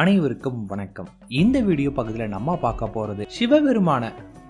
அனைவருக்கும் வணக்கம். இந்த வீடியோ பகுதியில் நம்ம பார்க்க போறது சிவபெருமான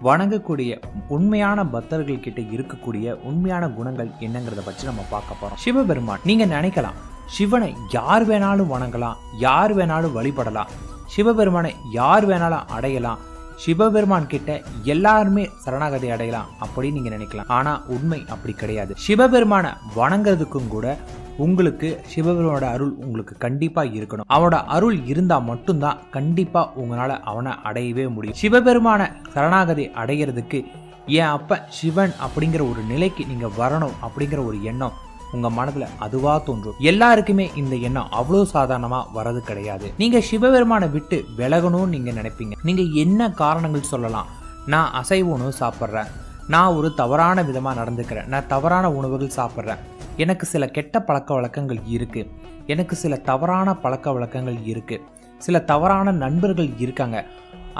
வணங்கக்கூடிய உண்மையான பக்தர்கள் கிட்ட இருக்கக்கூடிய உண்மையான குணங்கள் என்னங்கிறத பற்றி நம்ம பார்க்க போறோம். சிவபெருமான் நீங்க நினைக்கலாம் சிவனை யார் வேணாலும் வணங்கலாம் யார் வேணாலும் வழிபடலாம் சிவபெருமானை யார் வேணாலும் அடையலாம் சிவபெருமான் கிட்ட எல்லாருமே சரணாகதி அடையலாம் அப்படின்னு நீங்க நினைக்கலாம். ஆனா உண்மை அப்படி கிடையாது. சிவபெருமான வணங்குறதுக்கும் கூட உங்களுக்கு சிவபெருமானோட அருள் உங்களுக்கு கண்டிப்பாக இருக்கணும். அவனோட அருள் இருந்தால் மட்டும்தான் கண்டிப்பாக உங்களால் அவனை அடையவே முடியும். சிவபெருமான சரணாகதி அடைகிறதுக்கு என் அப்ப சிவன் அப்படிங்கிற ஒரு நிலைக்கு நீங்கள் வரணும் அப்படிங்கிற ஒரு எண்ணம் உங்க மனதுல அதுவா தோன்றும். எல்லாருக்குமே இந்த எண்ணம் அவ்வளவு சாதாரணமா வரது கிடையாது. நீங்க சிவபெருமானை விட்டு விலகணும்னு நீங்க நினைப்பீங்க. நீங்க என்ன காரணங்கள் சொல்லலாம்? நான் அசைவ உணவு சாப்பிட்றேன். நான் ஒரு தவறான விதமா நடந்துக்கிறேன். நான் தவறான உணவுகள் சாப்பிட்றேன். எனக்கு சில கெட்ட பழக்க வழக்கங்கள் இருக்குது எனக்கு சில தவறான பழக்க வழக்கங்கள் இருக்குது சில தவறான நண்பர்கள் இருக்காங்க.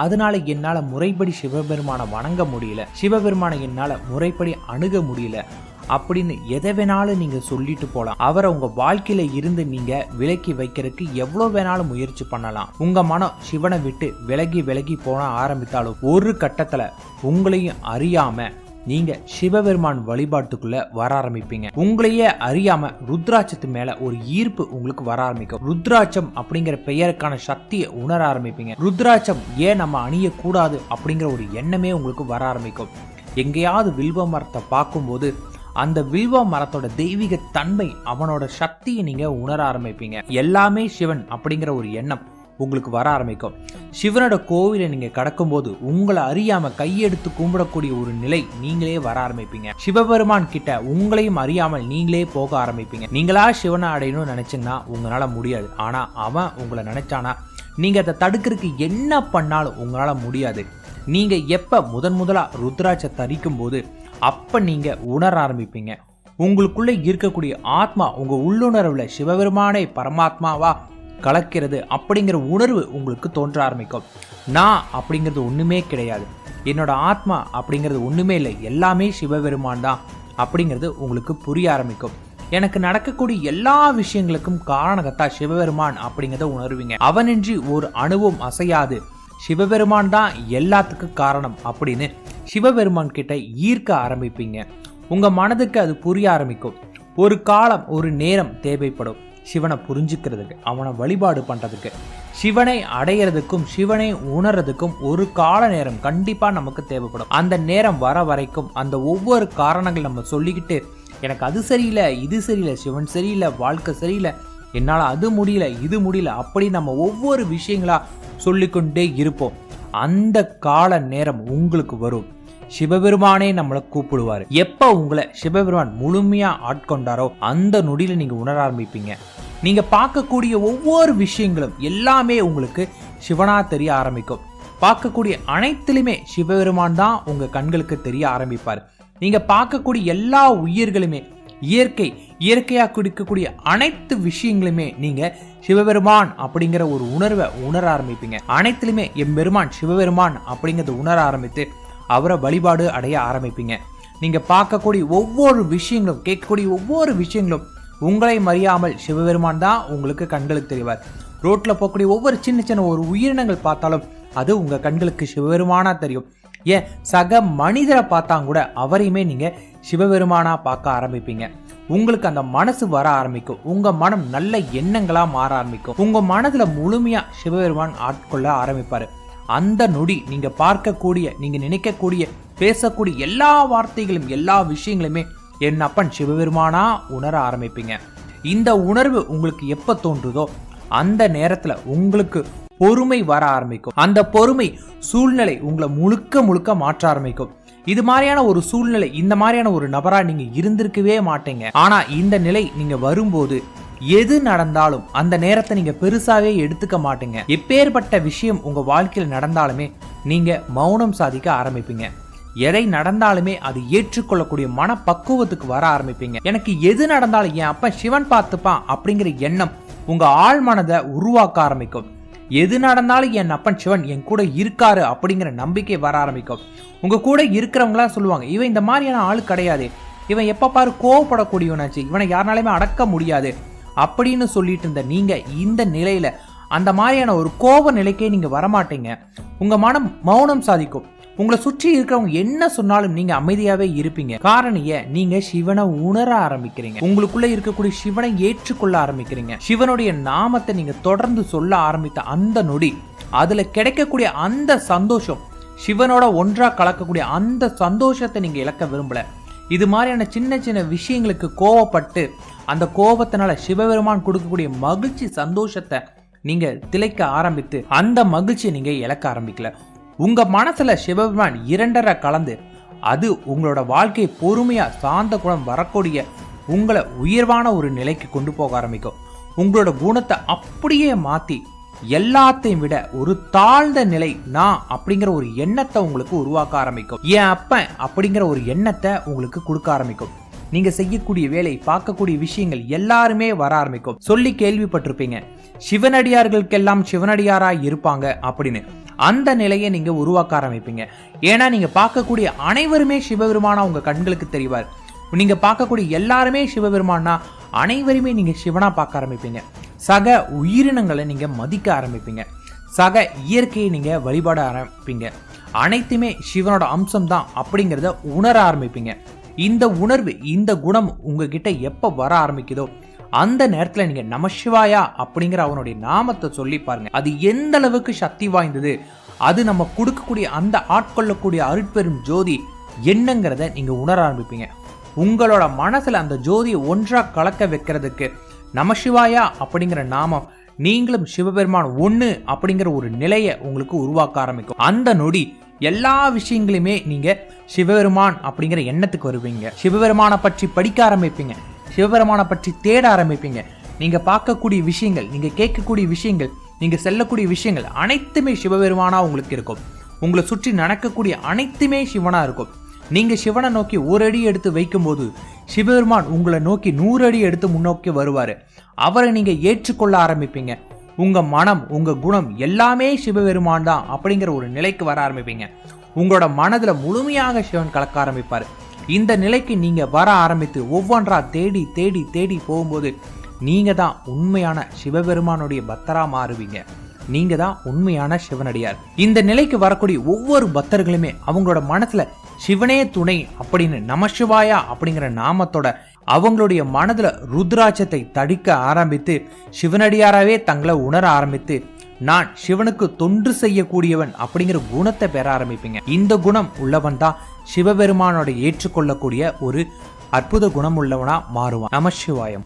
அதனால என்னால் முறைப்படி சிவபெருமானை வணங்க முடியல. சிவபெருமானை என்னால் முறைப்படி அணுக முடியல. அப்படின்னு எதை வேணாலும் நீங்கள் சொல்லிட்டு போகலாம் அவரை உங்கள் வாழ்க்கையில் இருந்து நீங்கள் விலக்கி வைக்கிறதுக்கு எவ்வளோ வேணாலும் முயற்சி பண்ணலாம். உங்கள் மனம் சிவனை விட்டு விலகி விலகி போன ஆரம்பித்தாலும் ஒரு கட்டத்தில் உங்களையும் அறியாமல் நீங்க சிவபெருமான் வழிபாட்டுக்குள்ள வர ஆரம்பிப்பீங்க. உங்களையே அறியாம ருத்ராட்சத்து மேல ஒரு ஈர்ப்பு உங்களுக்கு வர ஆரம்பிக்கும். ருத்ராட்சம் அப்படிங்கிற பெயருக்கான சக்தியை உணர ஆரம்பிப்பீங்க. ருத்ராட்சம் ஏன் நம்ம அணியக்கூடாது அப்படிங்கிற ஒரு எண்ணமே உங்களுக்கு வர ஆரம்பிக்கும். எங்கேயாவது வில்வ மரத்தை பார்க்கும்போது அந்த வில்வ மரத்தோட தெய்வீக தன்மை அவனோட சக்தியை நீங்க உணர ஆரம்பிப்பீங்க. எல்லாமே சிவன் அப்படிங்கிற ஒரு எண்ணம் உங்களுக்கு வர ஆரம்பிக்கும். சிவனோட கோவிலை நீங்கள் கடக்கும்போது உங்களை அறியாமல் கையெடுத்து கும்பிடக்கூடிய ஒரு நிலை நீங்களே வர ஆரம்பிப்பீங்க. சிவபெருமான் கிட்ட உங்களையும் அறியாமல் நீங்களே போக ஆரம்பிப்பீங்க. நீங்களா சிவனை அடையணும்னு நினைச்சீங்கன்னா உங்களால் முடியாது. ஆனால் அவன் உங்களை நினைச்சானா? நீங்கள் அதை தடுக்கிறதுக்கு என்ன பண்ணாலும் உங்களால் முடியாது. நீங்கள் எப்போ முதன் முதலா ருத்ராட்சை தரிக்கும் போது அப்போ நீங்கள் உணர ஆரம்பிப்பீங்க. உங்களுக்குள்ளே இருக்கக்கூடிய ஆத்மா உங்கள் உள்ளுணர்வில் சிவபெருமானே பரமாத்மாவா கலக்கிறது அப்படிங்கிற உணர்வு உங்களுக்கு தோன்ற ஆரம்பிக்கும். நான் அப்படிங்கிறது ஒன்றுமே கிடையாது. என்னோட ஆத்மா அப்படிங்கிறது ஒன்றுமே இல்லை. எல்லாமே சிவபெருமான் தான் அப்படிங்கிறது உங்களுக்கு புரிய ஆரம்பிக்கும். எனக்கு நடக்கக்கூடிய எல்லா விஷயங்களுக்கும் காரணகத்தா சிவபெருமான் அப்படிங்கிறத உணர்வீங்க. அவனின்றி ஒரு அணுவும் அசையாது. சிவபெருமான் தான் எல்லாத்துக்கும் காரணம் அப்படின்னு சிவபெருமான் கிட்ட ஈர்க்க ஆரம்பிப்பீங்க. உங்க மனதுக்கு அது புரிய ஆரம்பிக்கும். ஒரு காலம் ஒரு நேரம் தேவைப்படும். சிவனை புரிஞ்சுக்கிறதுக்கு அவனை வழிபாடு பண்ணுறதுக்கு சிவனை அடையிறதுக்கும் சிவனை உணர்றதுக்கும் ஒரு கால நேரம் கண்டிப்பாக நமக்கு தேவைப்படும். அந்த நேரம் வர வரைக்கும் அந்த ஒவ்வொரு காரணங்கள் நம்ம சொல்லிக்கிட்டு எனக்கு அது சரியில்லை இது சரியில்லை சிவன் சரியில்லை வாழ்க்கை சரியில்லை என்னால் அது முடியல இது முடியல அப்படி நம்ம ஒவ்வொரு விஷயங்களாக சொல்லிக்கொண்டே இருப்போம். அந்த கால நேரம் உங்களுக்கு வரும். சிவபெருமானே நம்மளை கூப்பிடுவாரு. எப்போ உங்களை சிவபெருமான் முழுமையா ஆட்கொண்டாரோ அந்த நொடியில நீங்க உணர ஆரம்பிப்பீங்க. நீங்க பார்க்கக்கூடிய ஒவ்வொரு விஷயங்களும் எல்லாமே உங்களுக்கு சிவனா தெரிய ஆரம்பிக்கும். பார்க்கக்கூடிய அனைத்திலுமே சிவபெருமான் தான் உங்க கண்களுக்கு தெரிய ஆரம்பிப்பார். நீங்க பார்க்கக்கூடிய எல்லா உயிர்களுமே இயற்கை இயற்கையா குடிக்கக்கூடிய அனைத்து விஷயங்களுமே நீங்க சிவபெருமான் அப்படிங்கிற ஒரு உணர்வை உணர ஆரம்பிப்பீங்க. அனைத்திலுமே எம்பெருமான் சிவபெருமான் அப்படிங்கறத உணர ஆரம்பித்து அவரை வழிபாடு அடைய ஆரம்பிப்பீங்க. நீங்கள் பார்க்கக்கூடிய ஒவ்வொரு விஷயங்களும் கேட்கக்கூடிய ஒவ்வொரு விஷயங்களும் உங்களை மறியாமல் சிவபெருமான் தான் உங்களுக்கு கண்களுக்கு தெரிவார். ரோட்டில் போகக்கூடிய ஒவ்வொரு சின்ன சின்ன ஒரு உயிரினங்கள் பார்த்தாலும் அது உங்கள் கண்களுக்கு சிவபெருமானாக தெரியும். ஏன்? சக மனிதரை பார்த்தா கூட அவரையுமே நீங்கள் சிவபெருமானாக பார்க்க ஆரம்பிப்பீங்க. உங்களுக்கு அந்த மனசு வர ஆரம்பிக்கும். உங்கள் மனம் நல்ல எண்ணங்களாக மாற ஆரம்பிக்கும். உங்கள் மனதில் முழுமையாக சிவபெருமான் ஆட்கொள்ள ஆரம்பிப்பார். அந்த நொடி நீங்க பார்க்கக்கூடிய நீங்க நினைக்கக்கூடிய பேசக்கூடிய எல்லா வார்த்தைகளும் எல்லா விஷயங்களுமே என் அப்பன் சிவபெருமானா உணர ஆரம்பிப்பீங்க. இந்த உணர்வு உங்களுக்கு எப்போ தோன்றுதோ அந்த நேரத்துல உங்களுக்கு பொறுமை வர ஆரம்பிக்கும். அந்த பொறுமை சூழ்நிலை உங்களை முழுக்க முழுக்க மாற்ற ஆரம்பிக்கும். இது மாதிரியான ஒரு சூழ்நிலை இந்த மாதிரியான ஒரு நபரா நீங்க இருந்திருக்கவே மாட்டீங்க. ஆனா இந்த நிலை நீங்க வரும்போது எது நடந்தாலும் அந்த நேரத்தை நீங்க பெருசாவே எடுத்துக்க மாட்டீங்க. எப்பேற்பட்ட விஷயம் உங்க வாழ்க்கையில் நடந்தாலுமே நீங்க மௌனம் சாதிக்க ஆரம்பிப்பீங்க. எதை நடந்தாலுமே அது ஏற்றுக்கொள்ளக்கூடிய மனப்பக்குவத்துக்கு வர ஆரம்பிப்பீங்க. எனக்கு எது நடந்தாலும் என் அப்ப சிவன் பார்த்துப்பான் அப்படிங்கிற எண்ணம் உங்க ஆழ் மனதை உருவாக்க ஆரம்பிக்கும். எது நடந்தாலும் என் அப்பன் சிவன் என் கூட இருக்காரு அப்படிங்கிற நம்பிக்கை வர ஆரம்பிக்கும். உங்க கூட இருக்கிறவங்களாம் சொல்லுவாங்க இவன் இந்த மாதிரியான ஆள் கிடையாது. இவன் எப்ப பாரு கோவப்படக்கூடியவனாச்சு. இவனை யாருனாலுமே அடக்க முடியாது. அப்படின்னு சொல்லிட்டு இருந்த நீங்க இந்த நிலையில அந்த மாதிரியான ஒரு கோப நிலைக்கே நீங்க வரமாட்டீங்க. உங்க மனம் மௌனம் சாதிக்கும். உங்களை சுற்றி இருக்கிறவங்க என்ன சொன்னாலும் நீங்க அமைதியாவே இருப்பீங்க. காரணம் ஏன்? நீங்க சிவனை உணர ஆரம்பிக்கிறீங்க. உங்களுக்குள்ள இருக்கக்கூடிய சிவனை ஏற்றுக்கொள்ள ஆரம்பிக்கிறீங்க. சிவனுடைய நாமத்தை நீங்க தொடர்ந்து சொல்ல ஆரம்பித்த அந்த நொடி அதுல கிடைக்கக்கூடிய அந்த சந்தோஷம் சிவனோட ஒன்றா கலக்கக்கூடிய அந்த சந்தோஷத்தை நீங்க இழக்க விரும்பல. இது மாதிரியான சின்ன சின்ன விஷயங்களுக்கு கோவப்பட்டு அந்த கோபத்தினால சிவபெருமான் கொடுக்கக்கூடிய மகிழ்ச்சி சந்தோஷத்தை நீங்க திளைக்க ஆரம்பித்து அந்த மகிழ்ச்சியை நீங்க இழக்க ஆரம்பிக்கல. உங்க மனசுல சிவபெருமான் இரண்டரை கலந்து அது உங்களோட வாழ்க்கையை பொறுமையா சாந்த குணம் வரக்கூடிய உங்களை உயர்வான ஒரு நிலைக்கு கொண்டு போக ஆரம்பிக்கும். உங்களோட குணத்தை அப்படியே மாத்தி எல்லாத்தையும் விட ஒரு தாழ்ந்த நிலை நான் அப்படிங்கிற ஒரு எண்ணத்தை உங்களுக்கு உருவாக்க ஆரம்பிக்கும். என் அப்பன் அப்படிங்கிற ஒரு எண்ணத்தை உங்களுக்கு கொடுக்க ஆரம்பிக்கும். நீங்க செய்யக்கூடிய வேலை பார்க்கக்கூடிய விஷயங்கள் எல்லாருமே வர ஆரம்பிக்கும். சொல்லி கேள்விப்பட்டிருப்பீங்க சிவனடியார்களுக்கெல்லாம் சிவனடியாரா இருப்பாங்க அப்படின்னு. அந்த நிலையை நீங்க உருவாக்க ஆரம்பிப்பீங்க. ஏன்னா நீங்க பார்க்கக்கூடிய அனைவருமே சிவபெருமானா உங்க கண்களுக்கு தெரிவார். நீங்க பார்க்கக்கூடிய எல்லாருமே சிவபெருமானா அனைவருமே நீங்கள் சிவனாக பார்க்க ஆரம்பிப்பீங்க. சக உயிரினங்களை நீங்கள் மதிக்க ஆரம்பிப்பீங்க. சக இயற்கையை நீங்கள் வழிபாட ஆரம்பிப்பீங்க. அனைத்துமே சிவனோட அம்சம் தான் அப்படிங்கிறத உணர ஆரம்பிப்பீங்க. இந்த உணர்வு இந்த குணம் உங்ககிட்ட எப்போ வர ஆரம்பிக்குதோ அந்த நேரத்தில் நீங்கள் நமசிவாயா அப்படிங்கிற அவனுடைய நாமத்தை சொல்லி பாருங்க. அது எந்த அளவுக்கு சக்தி வாய்ந்தது அது நம்ம கொடுக்கக்கூடிய அந்த ஆட்கொள்ளக்கூடிய அருட்பெரும் ஜோதி என்னங்கிறத நீங்கள் உணர ஆரம்பிப்பீங்க. உங்களோட மனசில் அந்த ஜோதியை ஒன்றாக கலக்க வைக்கிறதுக்கு நமசிவாயா அப்படிங்கிற நாமம் நீங்களும் சிவபெருமான் ஒன்று அப்படிங்கிற ஒரு நிலையை உங்களுக்கு உருவாக்க ஆரம்பிக்கும். அந்த நொடி எல்லா விஷயங்களையுமே நீங்கள் சிவபெருமான் அப்படிங்கிற எண்ணத்துக்கு வருவீங்க. சிவபெருமானை பற்றி படிக்க ஆரம்பிப்பீங்க. சிவபெருமானை பற்றி தேட ஆரம்பிப்பீங்க. நீங்கள் பார்க்கக்கூடிய விஷயங்கள் நீங்கள் கேட்கக்கூடிய விஷயங்கள் நீங்கள் செல்லக்கூடிய விஷயங்கள் அனைத்துமே சிவபெருமானாக உங்களுக்கு இருக்கும். உங்களை சுற்றி நடக்கக்கூடிய அனைத்துமே சிவனாக இருக்கும். நீங்கள் சிவனை நோக்கி ஒரு அடி எடுத்து வைக்கும்போது சிவபெருமான் உங்களை நோக்கி நூறு அடி எடுத்து முன்னோக்கி வருவார். அவரை நீங்கள் ஏற்றுக்கொள்ள ஆரம்பிப்பீங்க. உங்கள் மனம் உங்கள் குணம் எல்லாமே சிவபெருமான் தான் அப்படிங்கிற ஒரு நிலைக்கு வர ஆரம்பிப்பீங்க. உங்களோட மனதில் முழுமையாக சிவன் கலக்க ஆரம்பிப்பார். இந்த நிலைக்கு நீங்கள் வர ஆரம்பித்து ஒவ்வொன்றா தேடி தேடி தேடி போகும்போது நீங்கள் தான் உண்மையான சிவபெருமானுடைய பக்தராக மாறுவீங்க. நீங்க தான் உண்மையான சிவனடியார். இந்த நிலைக்கு வரக்கூடிய ஒவ்வொரு பக்தர்களுமே அவங்களோட மனசுல சிவனே துணை அப்படின்னு நமசிவாயா அப்படிங்கிற நாமத்தோட அவங்களுடைய மனதுல ருத்ராட்சத்தை தடிக்க ஆரம்பித்து சிவனடியாராவே தங்களை உணர ஆரம்பித்து நான் சிவனுக்கு தொன்று செய்யக்கூடியவன் அப்படிங்கிற குணத்தை பெற ஆரம்பிப்பீங்க. இந்த குணம் உள்ளவன் தான் சிவபெருமானோட ஏற்றுக்கொள்ளக்கூடிய ஒரு அற்புத குணம் உள்ளவனா மாறுவான். நமசிவாயம்